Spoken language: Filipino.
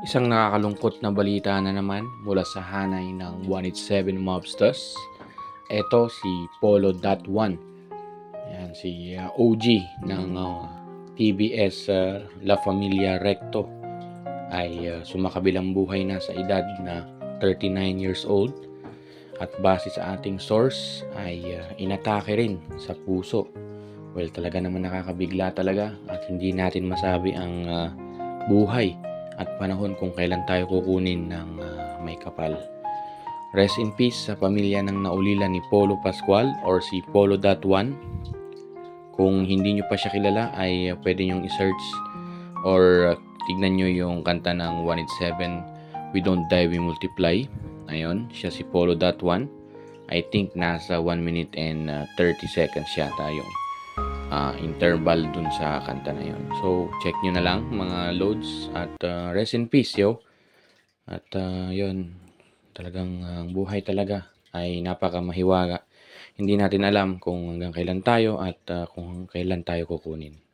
Isang nakakalungkot na balita na naman mula sa hanay ng 187 Mobsters. Ito si Polo.1. Yan, si uh, OG ng uh, TBS uh, La Familia Recto ay uh, sumakabilang buhay na sa edad na 39 years old at base sa ating source ay uh, inatake rin sa puso. Well, talaga naman nakakabigla talaga at hindi natin masabi ang uh, buhay at panahon kung kailan tayo kukunin ng uh, may kapal. Rest in peace sa pamilya ng naulila ni Polo Pascual or si Polo.1. Kung hindi nyo pa siya kilala ay pwede nyong i-search or tignan nyo yung kanta ng 187 We Don't Die We Multiply. Ayun, siya si Polo.1. I think nasa 1 minute and uh, 30 seconds yata yung uh, interval dun sa kanta na yun. So, check nyo na lang mga loads at uh, rest in peace, yo. At uh, yun, talagang uh, ang buhay talaga ay napakamahiwaga. Hindi natin alam kung hanggang kailan tayo at uh, kung kailan tayo kukunin.